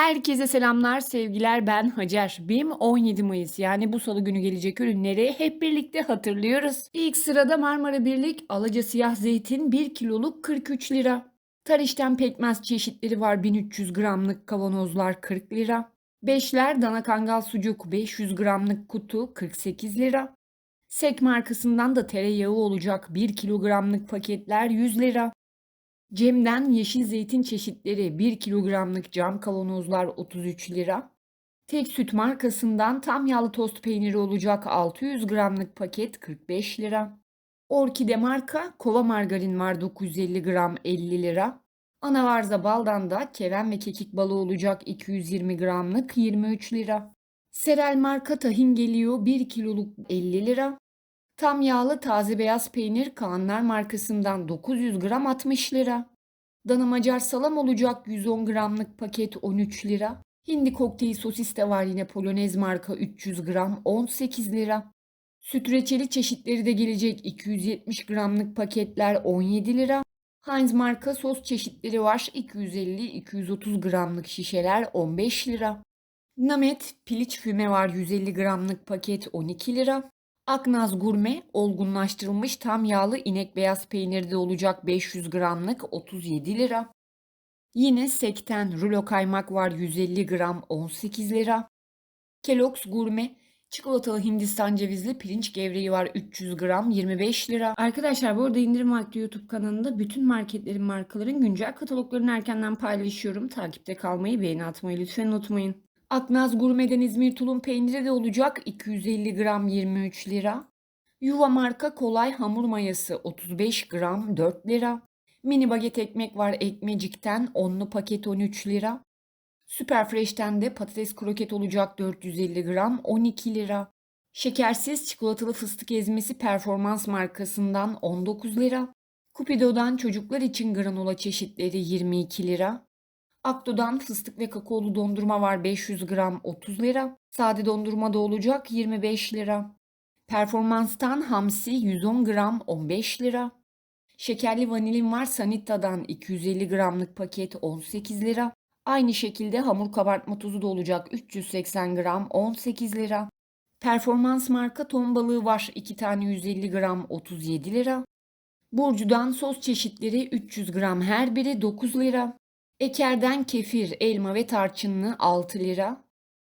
Herkese selamlar, sevgiler. Ben Hacer. BİM 17 Mayıs yani bu salı günü gelecek ürünleri hep birlikte hatırlıyoruz. İlk sırada Marmara Birlik Alaca Siyah Zeytin 1 kiloluk 43 lira. Tarişten pekmez çeşitleri var 1300 gramlık kavanozlar 40 lira. Beşler dana kangal sucuk 500 gramlık kutu 48 lira. Sek markasından da tereyağı olacak 1 kilogramlık paketler 100 lira. Cem'den yeşil zeytin çeşitleri 1 kilogramlık cam kavanozlar 33 lira. Tek süt markasından tam yağlı tost peyniri olacak 600 gramlık paket 45 lira. Orkide marka kova margarin var 950 gram 50 lira. Anavarza baldan da keven ve kekik balı olacak 220 gramlık 23 lira. Serel marka tahin geliyor 1 kiloluk 50 lira. Tam yağlı taze beyaz peynir Kaanlar markasından 900 gram 60 lira. Dana Macar salam olacak 110 gramlık paket 13 lira. Hindi kokteyl sosis de var yine Polonez marka 300 gram 18 lira. Süt reçeli çeşitleri de gelecek 270 gramlık paketler 17 lira. Heinz marka sos çeşitleri var 250-230 gramlık şişeler 15 lira. Namet piliç füme var 150 gramlık paket 12 lira. Aknaz Gurme olgunlaştırılmış tam yağlı inek beyaz peyniri de olacak 500 gramlık 37 lira. Yine Sekten rulo kaymak var 150 gram 18 lira. Kellogg's Gurme çikolatalı Hindistan cevizli pirinç gevreği var 300 gram 25 lira. Arkadaşlar bu arada indirim vakti YouTube kanalında bütün marketlerin markaların güncel kataloglarını erkenden paylaşıyorum. Takipte kalmayı beğeni atmayı lütfen unutmayın. Aknaz Gurme'den İzmir tulum peyniri de olacak 250 gram 23 lira. Yuva marka kolay hamur mayası 35 gram 4 lira. Mini baget ekmek var ekmecikten onlu paket 13 lira. Süper Fresh'ten de patates kroket olacak 450 gram 12 lira. Şekersiz çikolatalı fıstık ezmesi performans markasından 19 lira. Cupido'dan çocuklar için granola çeşitleri 22 lira. Akdo'dan fıstık ve kakaolu dondurma var 500 gram 30 lira. Sade dondurma da olacak 25 lira. Performanstan hamsi 110 gram 15 lira. Şekerli vanilin var Sanitta'dan 250 gramlık paket 18 lira. Aynı şekilde hamur kabartma tuzu da olacak 380 gram 18 lira. Performans marka ton balığı var 2 tane 150 gram 37 lira. Burcu'dan sos çeşitleri 300 gram her biri 9 lira. Eker'den kefir, elma ve tarçınlı 6 lira.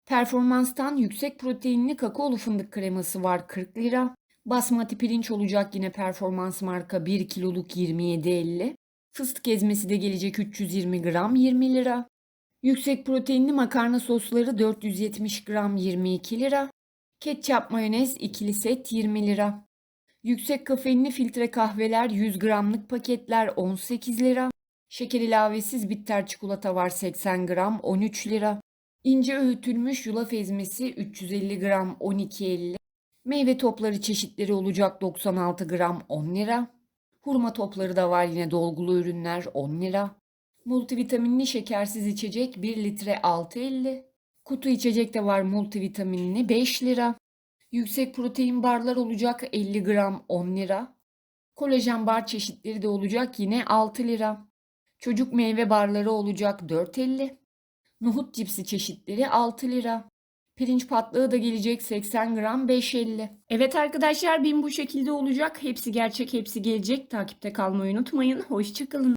Performanstan yüksek proteinli kakaolu fındık kreması var 40 lira. Basmati pirinç olacak yine performans marka 1 kiloluk 27.50. Fıstık ezmesi de gelecek 320 gram 20 lira. Yüksek proteinli makarna sosları 470 gram 22 lira. Ketçap mayonez ikili set 20 lira. Yüksek kafeinli filtre kahveler 100 gramlık paketler 18 lira. Şeker ilavesiz bitter çikolata var 80 gram 13 lira. İnce öğütülmüş yulaf ezmesi 350 gram 12.50. Meyve topları çeşitleri olacak 96 gram 10 lira. Hurma topları da var yine dolgulu ürünler 10 lira. Multivitaminli şekersiz içecek 1 litre 6.50. Kutu içecek de var multivitaminli 5 lira. Yüksek protein barlar olacak 50 gram 10 lira. Kolajen bar çeşitleri de olacak yine 6 lira. Çocuk meyve barları olacak 4.50. Nohut cipsi çeşitleri 6 lira. Pirinç patlağı da gelecek 80 gram 5.50. Evet arkadaşlar bin bu şekilde olacak. Hepsi gerçek hepsi gelecek. Takipte kalmayı unutmayın. Hoşçakalın.